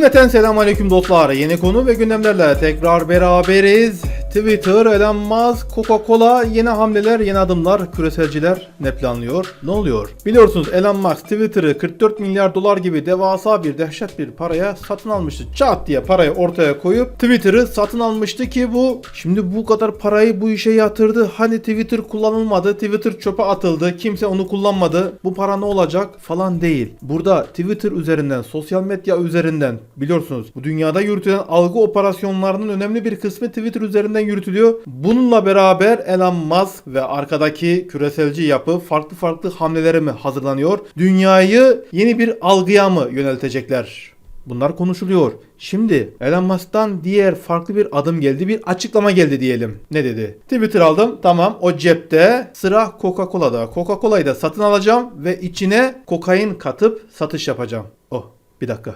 Cümleten selamünaleyküm dostlar. Yeni konu ve gündemlerle tekrar beraberiz. Twitter, Elon Musk, Coca-Cola yeni hamleler, yeni adımlar, küreselciler ne planlıyor? Ne oluyor? Biliyorsunuz Elon Musk Twitter'ı 44 milyar dolar gibi devasa bir dehşet bir paraya satın almıştı. Çat diye parayı ortaya koyup Twitter'ı satın almıştı ki bu şimdi bu kadar parayı bu işe yatırdı. Hani Twitter kullanılmadı, Twitter çöpe atıldı, kimse onu kullanmadı. Bu para ne olacak falan değil. Burada Twitter üzerinden, sosyal medya üzerinden biliyorsunuz bu dünyada yürütülen algı operasyonlarının önemli bir kısmı Twitter üzerinden yürütülüyor. Bununla beraber Elon Musk ve arkadaki küreselci yapı farklı farklı hamlelere mi hazırlanıyor? Dünyayı yeni bir algıya mı yöneltecekler? Bunlar konuşuluyor. Şimdi Elon Musk'tan diğer farklı bir adım geldi. Bir açıklama geldi diyelim. Ne dedi? Twitter aldım. Tamam o cepte. Sıra Coca-Cola'da. Coca-Cola'yı da satın alacağım ve içine kokain katıp satış yapacağım. Oh bir dakika.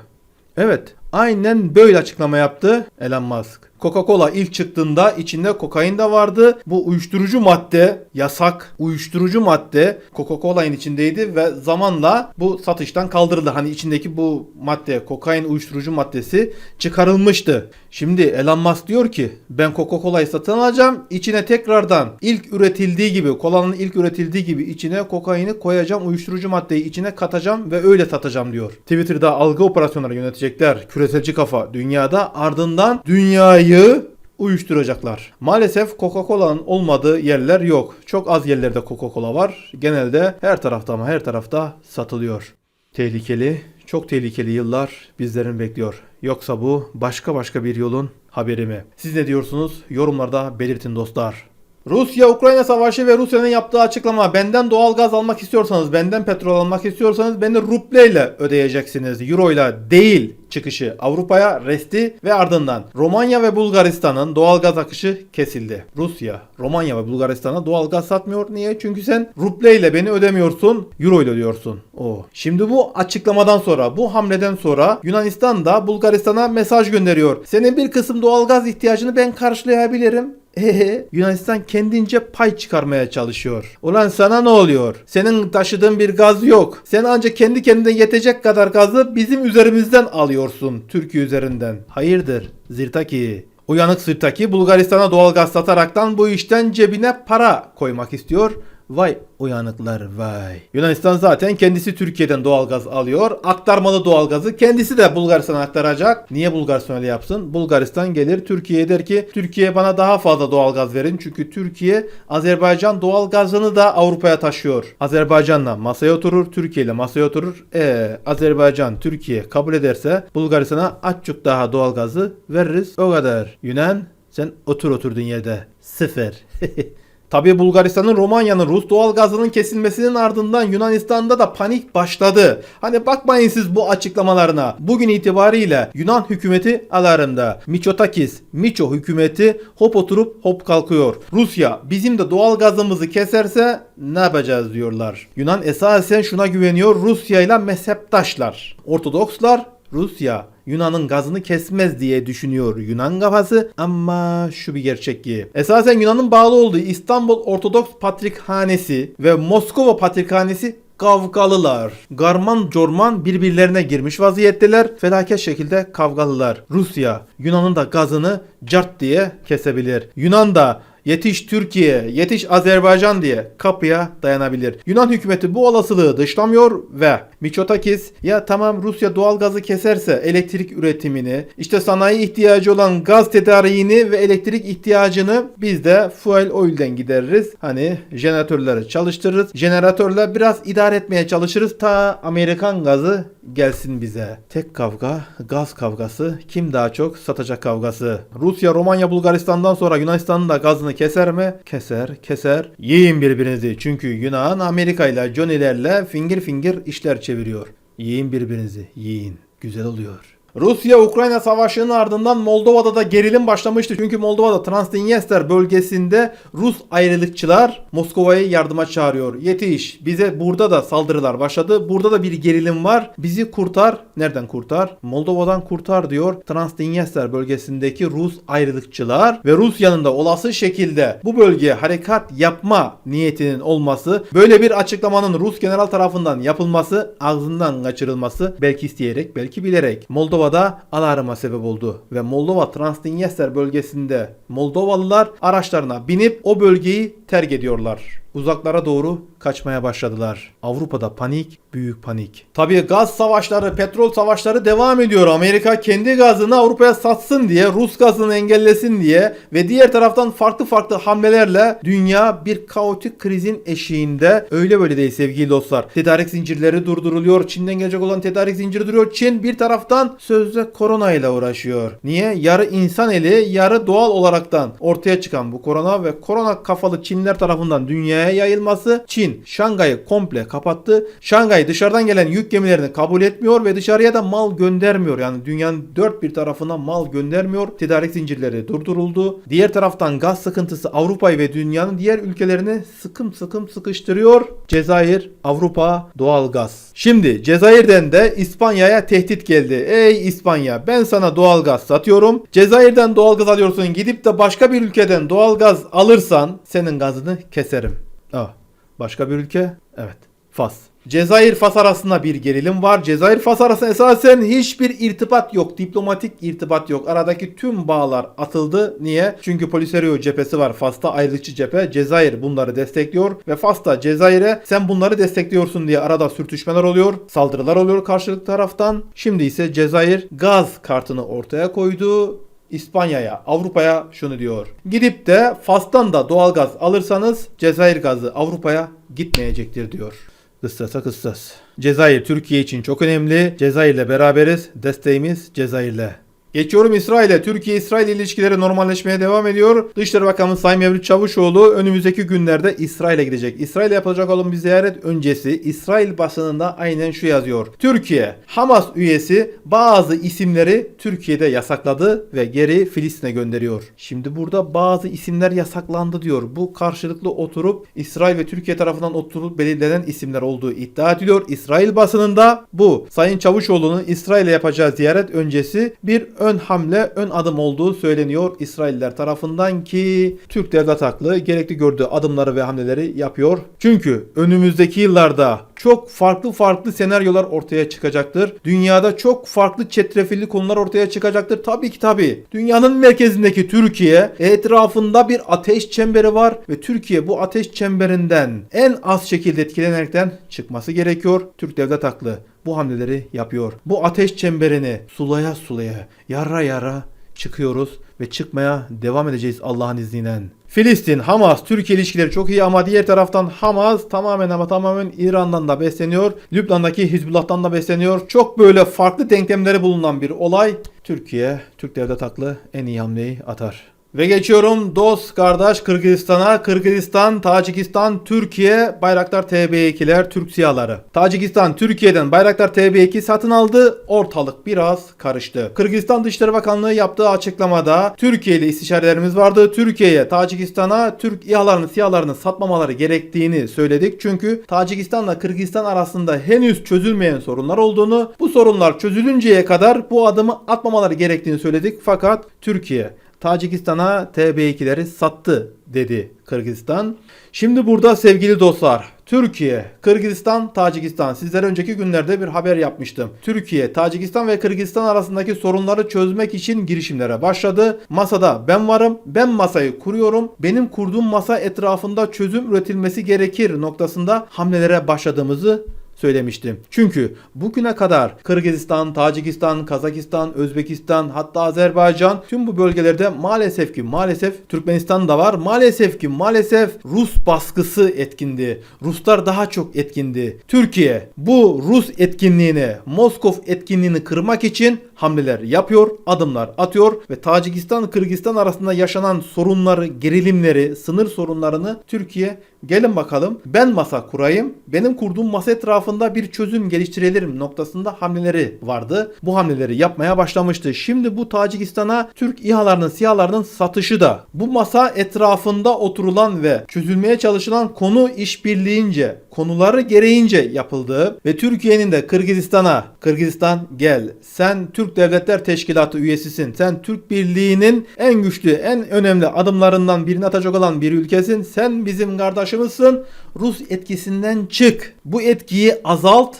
Evet, aynen böyle açıklama yaptı Elon Musk. Coca-Cola ilk çıktığında içinde kokain de vardı. Bu uyuşturucu madde, yasak uyuşturucu madde Coca-Cola'nın içindeydi ve zamanla bu satıştan kaldırıldı. Hani içindeki bu madde, kokain uyuşturucu maddesi çıkarılmıştı. Şimdi Elon Musk diyor ki ben Coca-Cola'yı satın alacağım. İçine tekrardan ilk üretildiği gibi, kolanın ilk üretildiği gibi içine kokaini koyacağım. Uyuşturucu maddeyi içine katacağım ve öyle satacağım diyor. Twitter'da algı operasyonları yönetecekler. Küreselci kafa dünyada ardından dünyayı uyuşturacaklar. Maalesef Coca-Cola'nın olmadığı yerler yok. Çok az yerlerde Coca-Cola var. Genelde her tarafta ama her tarafta satılıyor. Tehlikeli, çok tehlikeli yıllar bizlerin bekliyor. Yoksa bu başka başka bir yolun haberi mi? Siz ne diyorsunuz? Yorumlarda belirtin dostlar. Rusya-Ukrayna savaşı ve Rusya'nın yaptığı açıklama benden doğal gaz almak istiyorsanız, benden petrol almak istiyorsanız beni rubleyle ödeyeceksiniz. Euro ile değil çıkışı Avrupa'ya resti ve ardından Romanya ve Bulgaristan'ın doğal gaz akışı kesildi. Rusya, Romanya ve Bulgaristan'a doğal gaz satmıyor. Niye? Çünkü sen rubleyle beni ödemiyorsun, euro ile ödüyorsun. O. Şimdi bu açıklamadan sonra, bu hamleden sonra Yunanistan da Bulgaristan'a mesaj gönderiyor. Senin bir kısım doğal gaz ihtiyacını ben karşılayabilirim. Eee Yunanistan kendince pay çıkarmaya çalışıyor. Ulan sana ne oluyor? Senin taşıdığın bir gaz yok. Sen ancak kendi kendine yetecek kadar gazı bizim üzerimizden alıyorsun. Türkiye üzerinden. Hayırdır Zirtaki? Uyanık Zirtaki Bulgaristan'a doğal gaz sataraktan bu işten cebine para koymak istiyor. Vay uyanıklar vay. Yunanistan zaten kendisi Türkiye'den doğalgaz alıyor. Aktarmalı doğalgazı kendisi de Bulgaristan'a aktaracak. Niye Bulgaristan öyle yapsın? Bulgaristan gelir Türkiye'ye der ki Türkiye bana daha fazla doğalgaz verin. Çünkü Türkiye Azerbaycan doğalgazını da Avrupa'ya taşıyor. Azerbaycan'la masaya oturur, Türkiye ile masaya oturur. E Azerbaycan Türkiye kabul ederse Bulgaristan'a azıcık daha doğalgazı veririz. O kadar. Yunan sen otur oturduğun yerde. Sıfır. Tabi Bulgaristan'ın Romanya'nın Rus doğal gazının kesilmesinin ardından Yunanistan'da da panik başladı. Hani bakmayın siz bu açıklamalarına. Bugün itibariyle Yunan hükümeti alarmda. Miçotakis, Miço hükümeti hop oturup hop kalkıyor. Rusya bizim de doğal gazımızı keserse ne yapacağız diyorlar. Yunan esasen şuna güveniyor. Rusya ile mezheptaşlar. Ortodokslar Rusya Yunan'ın gazını kesmez diye düşünüyor Yunan kafası ama şu bir gerçek ki esasen Yunan'ın bağlı olduğu İstanbul Ortodoks Patrikhanesi ve Moskova Patrikhanesi kavgalılar. Garman corman birbirlerine girmiş vaziyetteler. Felaket şekilde kavgalılar. Rusya Yunan'ın da gazını cart diye kesebilir. Yunan da Yetiş Türkiye, yetiş Azerbaycan diye kapıya dayanabilir. Yunan hükümeti bu olasılığı dışlamıyor ve Miçotakis ya tamam Rusya doğal gazı keserse elektrik üretimini, işte sanayi ihtiyacı olan gaz tedariğini ve elektrik ihtiyacını biz de fuel oil'den gideririz. Hani jeneratörleri çalıştırırız. Jeneratörle biraz idare etmeye çalışırız ta Amerikan gazı gelsin bize. Tek kavga gaz kavgası. Kim daha çok satacak kavgası. Rusya, Romanya, Bulgaristan'dan sonra Yunanistan'ın da gazını keser mi? Keser, keser. Yiyin birbirinizi. Çünkü Yunan Amerika ile Johnny'lerle finger finger işler çeviriyor. Yiyin birbirinizi. Yiyin. Güzel oluyor. Rusya-Ukrayna savaşının ardından Moldova'da da gerilim başlamıştı. Çünkü Moldova'da Transdniester bölgesinde Rus ayrılıkçılar Moskova'yı yardıma çağırıyor. Yetiş bize burada da saldırılar başladı. Burada da bir gerilim var. Bizi kurtar. Nereden kurtar? Moldova'dan kurtar diyor. Transdniester bölgesindeki Rus ayrılıkçılar ve Rusya'nın da olası şekilde bu bölgeye harekat yapma niyetinin olması, böyle bir açıklamanın Rus general tarafından yapılması, ağzından kaçırılması belki isteyerek belki bilerek Moldova Moldova'da alarma sebep oldu ve Moldova Transdniester bölgesinde Moldovalılar araçlarına binip o bölgeyi terk ediyorlar. Uzaklara doğru kaçmaya başladılar. Avrupa'da panik, büyük panik. Tabii gaz savaşları, petrol savaşları devam ediyor. Amerika kendi gazını Avrupa'ya satsın diye, Rus gazını engellesin diye ve diğer taraftan farklı farklı hamlelerle dünya bir kaotik krizin eşiğinde. Öyle böyle değil sevgili dostlar. Tedarik zincirleri durduruluyor. Çin'den gelecek olan tedarik zinciri duruyor. Çin bir taraftan sözde korona ile uğraşıyor. Niye? Yarı insan eli, yarı doğal olaraktan ortaya çıkan bu korona ve korona kafalı Çinler tarafından dünyaya yayılması Çin Şangay'ı komple kapattı. Şangay dışarıdan gelen yük gemilerini kabul etmiyor ve dışarıya da mal göndermiyor. Yani dünyanın dört bir tarafına mal göndermiyor. Tedarik zincirleri durduruldu. Diğer taraftan gaz sıkıntısı Avrupa'yı ve dünyanın diğer ülkelerini sıkım sıkım sıkıştırıyor. Cezayir, Avrupa, doğal gaz. Şimdi Cezayir'den de İspanya'ya tehdit geldi. Ey İspanya ben sana doğal gaz satıyorum. Cezayir'den doğal gaz alıyorsun. Gidip de başka bir ülkeden doğal gaz alırsan senin gazını keserim. Ah. Başka bir ülke? Evet. Fas. Cezayir Fas arasında bir gerilim var. Cezayir Fas arasında esasen hiçbir irtibat yok. Diplomatik irtibat yok. Aradaki tüm bağlar atıldı. Niye? Çünkü Polisario cephesi var. Fas'ta ayrılıkçı cephe. Cezayir bunları destekliyor. Ve Fas'ta Cezayir'e sen bunları destekliyorsun diye arada sürtüşmeler oluyor. Saldırılar oluyor karşılıklı taraftan. Şimdi ise Cezayir gaz kartını ortaya koydu. İspanya'ya, Avrupa'ya şunu diyor. Gidip de Fas'tan da doğalgaz alırsanız Cezayir gazı Avrupa'ya gitmeyecektir diyor. Kıssasa kıssas. Cezayir Türkiye için çok önemli. Cezayir'le beraberiz. Desteğimiz Cezayir'le. Geçiyorum İsrail'e. Türkiye-İsrail ilişkileri normalleşmeye devam ediyor. Dışişleri Bakanı Sayın Mevlüt Çavuşoğlu önümüzdeki günlerde İsrail'e gidecek. İsrail'e yapılacak olan bir ziyaret öncesi İsrail basınında aynen şu yazıyor. Türkiye, Hamas üyesi bazı isimleri Türkiye'de yasakladı ve geri Filistin'e gönderiyor. Şimdi burada bazı isimler yasaklandı diyor. Bu karşılıklı oturup İsrail ve Türkiye tarafından oturup belirlenen isimler olduğu iddia ediliyor. İsrail basınında bu Sayın Çavuşoğlu'nun İsrail'e yapacağı ziyaret öncesi bir ön hamle, ön adım olduğu söyleniyor İsrailler tarafından ki Türk devlet aklı gerekli gördüğü adımları ve hamleleri yapıyor. Çünkü önümüzdeki yıllarda çok farklı farklı senaryolar ortaya çıkacaktır. Dünyada çok farklı çetrefilli konular ortaya çıkacaktır. Tabii ki tabii. Dünyanın merkezindeki Türkiye etrafında bir ateş çemberi var ve Türkiye bu ateş çemberinden en az şekilde etkilenerekten çıkması gerekiyor. Türk devlet aklı bu hamleleri yapıyor. Bu ateş çemberini sulaya sulaya, yara yara çıkıyoruz ve çıkmaya devam edeceğiz Allah'ın izniyle. Filistin, Hamas, Türkiye ilişkileri çok iyi ama diğer taraftan Hamas tamamen ama tamamen İran'dan da besleniyor. Lübnan'daki Hizbullah'tan da besleniyor. Çok böyle farklı denklemleri bulunan bir olay. Türkiye, Türk devlet aklı en iyi hamleyi atar. Ve geçiyorum dost kardeş Kırgızistan'a. Kırgızistan, Tacikistan, Türkiye Bayraktar TB2'ler Türk siyaları. Tacikistan Türkiye'den Bayraktar TB2 satın aldı. Ortalık biraz karıştı. Kırgızistan Dışişleri Bakanlığı yaptığı açıklamada Türkiye ile istişarelerimiz vardı. Türkiye'ye, Tacikistan'a Türk İHA'larını, SİHA'larını satmamaları gerektiğini söyledik. Çünkü Tacikistan'la Kırgızistan arasında henüz çözülmeyen sorunlar olduğunu, bu sorunlar çözülünceye kadar bu adımı atmamaları gerektiğini söyledik. Fakat Türkiye Tacikistan'a TB2'leri sattı dedi Kırgızistan. Şimdi burada sevgili dostlar Türkiye, Kırgızistan, Tacikistan. Sizlere önceki günlerde bir haber yapmıştım. Türkiye, Tacikistan ve Kırgızistan arasındaki sorunları çözmek için girişimlere başladı. Masada ben varım, ben masayı kuruyorum. Benim kurduğum masa etrafında çözüm üretilmesi gerekir noktasında hamlelere başladığımızı söylemiştim. Çünkü bugüne kadar Kırgızistan, Tacikistan, Kazakistan, Özbekistan hatta Azerbaycan tüm bu bölgelerde maalesef ki maalesef Türkmenistan da var. Maalesef ki maalesef Rus baskısı etkindi. Ruslar daha çok etkindi. Türkiye bu Rus etkinliğini, Moskov etkinliğini kırmak için hamleler yapıyor, adımlar atıyor ve Tacikistan, Kırgızistan arasında yaşanan sorunları, gerilimleri, sınır sorunlarını Türkiye gelin bakalım ben masa kurayım. Benim kurduğum masa etrafında bir çözüm geliştirelim noktasında hamleleri vardı. Bu hamleleri yapmaya başlamıştı. Şimdi bu Tacikistan'a Türk İHA'larının, SİHA'larının satışı da bu masa etrafında oturulan ve çözülmeye çalışılan konu işbirliğince, konuları gereğince yapıldığı ve Türkiye'nin de Kırgızistan'a, Kırgızistan gel sen Türk Devletler Teşkilatı üyesisin. Sen Türk Birliği'nin en güçlü, en önemli adımlarından birini atacak olan bir ülkesin. Sen bizim kardeşimizsin. Rus etkisinden çık. Bu etkiyi azalt.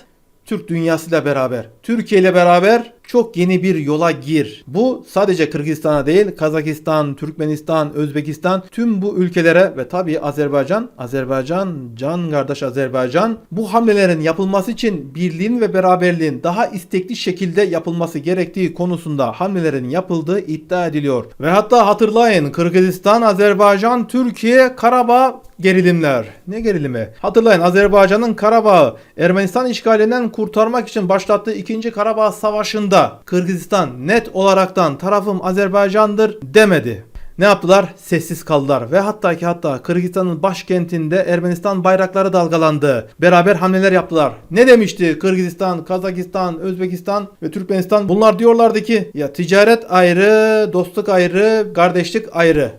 Türk dünyasıyla beraber, Türkiye ile beraber çok yeni bir yola gir. Bu sadece Kırgızistan'a değil Kazakistan, Türkmenistan, Özbekistan tüm bu ülkelere ve tabii Azerbaycan, Azerbaycan, can kardeş Azerbaycan bu hamlelerin yapılması için birliğin ve beraberliğin daha istekli şekilde yapılması gerektiği konusunda hamlelerin yapıldığı iddia ediliyor. Ve hatta hatırlayın Kırgızistan, Azerbaycan, Türkiye, Karabağ gerilimler. Ne gerilimi? Hatırlayın Azerbaycan'ın Karabağ'ı Ermenistan işgalinden kurtarmak için başlattığı 2. Karabağ Savaşı'nda Kırgızistan net olaraktan tarafım Azerbaycan'dır demedi. Ne yaptılar? Sessiz kaldılar ve hatta ki hatta Kırgızistan'ın başkentinde Ermenistan bayrakları dalgalandı. Beraber hamleler yaptılar. Ne demişti Kırgızistan, Kazakistan, Özbekistan ve Türkmenistan? Bunlar diyorlardı ki ya ticaret ayrı, dostluk ayrı, kardeşlik ayrı.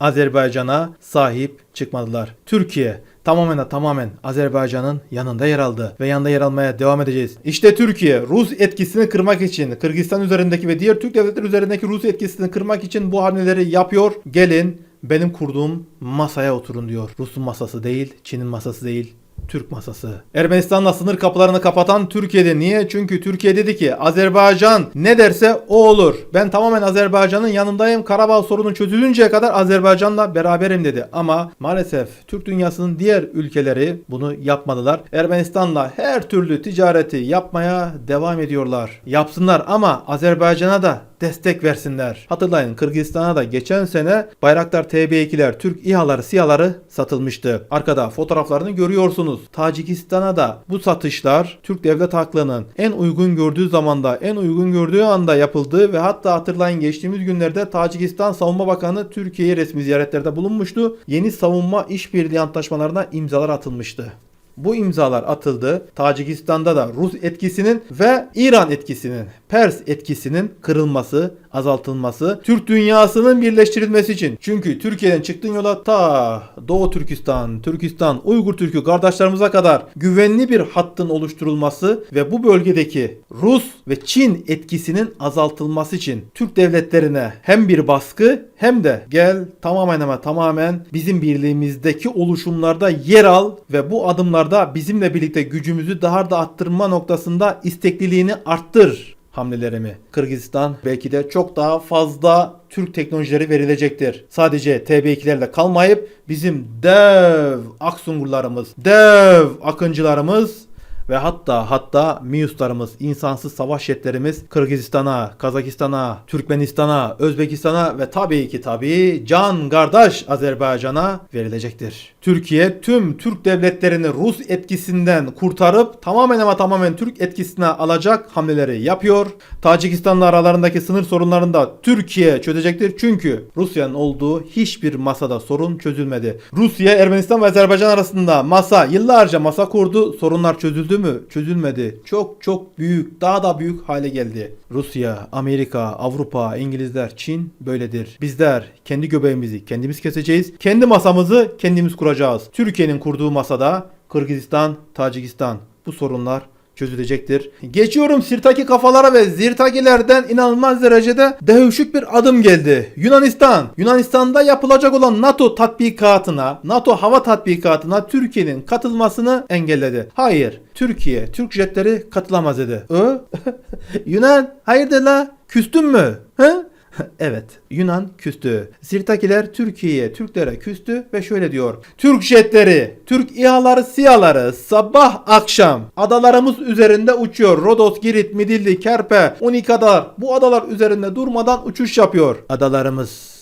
Azerbaycan'a sahip çıkmadılar. Türkiye tamamen de tamamen Azerbaycan'ın yanında yer aldı ve yanında yer almaya devam edeceğiz. İşte Türkiye Rus etkisini kırmak için Kırgızistan üzerindeki ve diğer Türk devletleri üzerindeki Rus etkisini kırmak için bu hamleleri yapıyor. Gelin benim kurduğum masaya oturun diyor. Rus'un masası değil, Çin'in masası değil, Türk masası. Ermenistan'la sınır kapılarını kapatan Türkiye'de. Niye? Çünkü Türkiye dedi ki Azerbaycan ne derse o olur. Ben tamamen Azerbaycan'ın yanındayım. Karabağ sorunu çözülünceye kadar Azerbaycan'la beraberim dedi. Ama maalesef Türk dünyasının diğer ülkeleri bunu yapmadılar. Ermenistan'la her türlü ticareti yapmaya devam ediyorlar. Yapsınlar ama Azerbaycan'a da destek versinler. Hatırlayın Kırgızistan'a da geçen sene Bayraktar TB2'ler, Türk İHA'ları, SİHA'ları satılmıştı. Arkada fotoğraflarını görüyorsunuz. Tacikistan'a da bu satışlar Türk devlet aklının en uygun gördüğü zamanda, en uygun gördüğü anda yapıldı ve hatta hatırlayın geçtiğimiz günlerde Tacikistan Savunma Bakanı Türkiye'ye resmi ziyaretlerde bulunmuştu. Yeni savunma işbirliği antlaşmalarına imzalar atılmıştı. Bu imzalar atıldı. Tacikistan'da da Rus etkisinin ve İran etkisinin, Pers etkisinin kırılması, azaltılması, Türk dünyasının birleştirilmesi için. Çünkü Türkiye'den çıktığın yola ta Doğu Türkistan, Türkistan, Uygur Türk'ü kardeşlerimize kadar güvenli bir hattın oluşturulması ve bu bölgedeki Rus ve Çin etkisinin azaltılması için Türk devletlerine hem bir baskı hem de gel tamamen ama tamamen bizim birliğimizdeki oluşumlarda yer al ve bu adımlarda bizimle birlikte gücümüzü daha da arttırma noktasında istekliliğini arttır hamlelerimi. Kırgızistan belki de çok daha fazla Türk teknolojileri verilecektir. Sadece TB2'lerle kalmayıp bizim dev Aksungurlarımız, dev Akıncılarımız ve hatta hatta MİUS'larımız, insansız savaş jetlerimiz Kırgızistan'a, Kazakistan'a, Türkmenistan'a, Özbekistan'a ve tabii ki tabii can kardeş Azerbaycan'a verilecektir. Türkiye tüm Türk devletlerini Rus etkisinden kurtarıp tamamen ama tamamen Türk etkisine alacak hamleleri yapıyor. Tacikistan'la aralarındaki sınır sorunlarını da Türkiye çözecektir. Çünkü Rusya'nın olduğu hiçbir masada sorun çözülmedi. Rusya, Ermenistan ve Azerbaycan arasında masa, yıllarca masa kurdu. Sorunlar çözüldü mü? Çözülmedi. Çok çok büyük, daha da büyük hale geldi. Rusya, Amerika, Avrupa, İngilizler, Çin böyledir. Bizler kendi göbeğimizi kendimiz keseceğiz. Kendi masamızı kendimiz kuracağız. Türkiye'nin kurduğu masada Kırgızistan, Tacikistan bu sorunlar çözülecektir. Geçiyorum Sirtaki kafalara ve Zirtakilerden inanılmaz derecede dehşük bir adım geldi. Yunanistan. Yunanistan'da yapılacak olan NATO tatbikatına, NATO hava tatbikatına Türkiye'nin katılmasını engelledi. Hayır, Türkiye, Türk jetleri katılamaz dedi. Ö? Yunan, hayırdır la? Küstün mü? He? Evet, Yunan küstü. Sirtakiler Türkiye'ye, Türklere küstü ve şöyle diyor. Türk jetleri, Türk İHA'ları, SİHA'ları sabah akşam adalarımız üzerinde uçuyor. Rodos, Girit, Midilli, Kerpe, Unikadar bu adalar üzerinde durmadan uçuş yapıyor. Adalarımız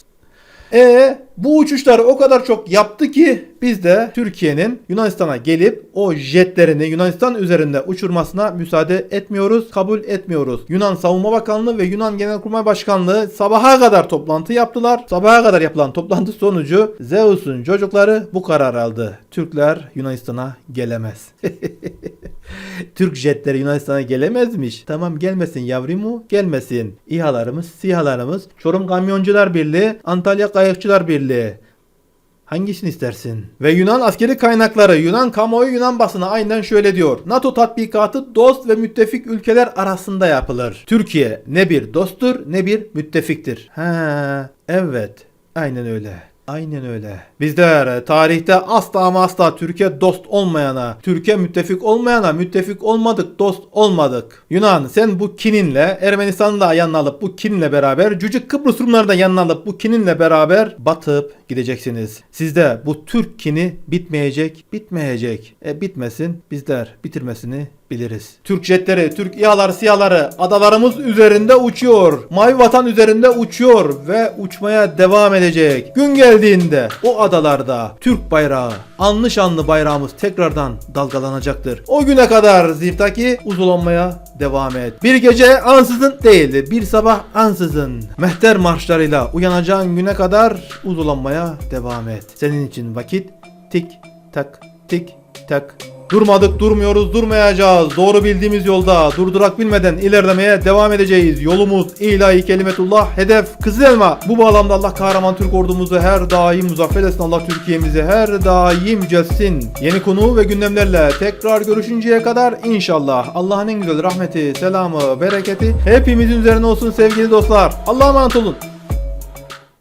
e bu uçuşları o kadar çok yaptı ki biz de Türkiye'nin Yunanistan'a gelip o jetlerini Yunanistan üzerinde uçurmasına müsaade etmiyoruz, kabul etmiyoruz. Yunan Savunma Bakanlığı ve Yunan Genelkurmay Başkanlığı sabaha kadar toplantı yaptılar. Sabaha kadar yapılan toplantı sonucu Zeus'un çocukları bu karar aldı. Türkler Yunanistan'a gelemez. Türk jetleri Yunanistan'a gelemezmiş. Tamam gelmesin yavrumu gelmesin. İHA'larımız, SİHA'larımız, Çorum Kamyoncular Birliği, Antalya Kayıkçılar Birliği. Hangisini istersin? Ve Yunan askeri kaynakları, Yunan kamuoyu, Yunan basını aynen şöyle diyor. NATO tatbikatı dost ve müttefik ülkeler arasında yapılır. Türkiye ne bir dosttur ne bir müttefiktir. Ha, evet. Aynen öyle. Aynen öyle. Bizler tarihte asla ama asla Türkiye dost olmayana, Türkiye müttefik olmayana müttefik olmadık, dost olmadık. Yunan sen bu kininle Ermenistan'ı da yanına alıp bu kininle beraber Cücük Kıbrıs Rumları da yanına alıp bu kininle beraber batıp gideceksiniz. Sizde bu Türk kini bitmeyecek, bitmeyecek. E bitmesin bizler bitirmesini biliriz. Türk jetleri, Türk İHA'lar, SİHA'ları adalarımız üzerinde uçuyor. Mavi vatan üzerinde uçuyor ve uçmaya devam edecek. Gün geldiğinde o adalarda Türk bayrağı, anlı şanlı bayrağımız tekrardan dalgalanacaktır. O güne kadar Ziftaki uzulanmaya devam et. Bir gece ansızın değildi. Bir sabah ansızın. Mehter marşlarıyla uyanacağın güne kadar uzulanmaya devam et. Senin için vakit tik tak tik tak Durmadık durmuyoruz durmayacağız. Doğru bildiğimiz yolda durdurak bilmeden ilerlemeye devam edeceğiz. Yolumuz ilahi kelimetullah hedef Kızıl Elma. Bu bağlamda Allah kahraman Türk ordumuzu her daim muzaffer etsin. Allah Türkiye'mizi her daim yücelsin. Yeni konu ve gündemlerle tekrar görüşünceye kadar inşallah Allah'ın en güzel rahmeti, selamı, bereketi hepimizin üzerine olsun sevgili dostlar. Allah'a emanet olun.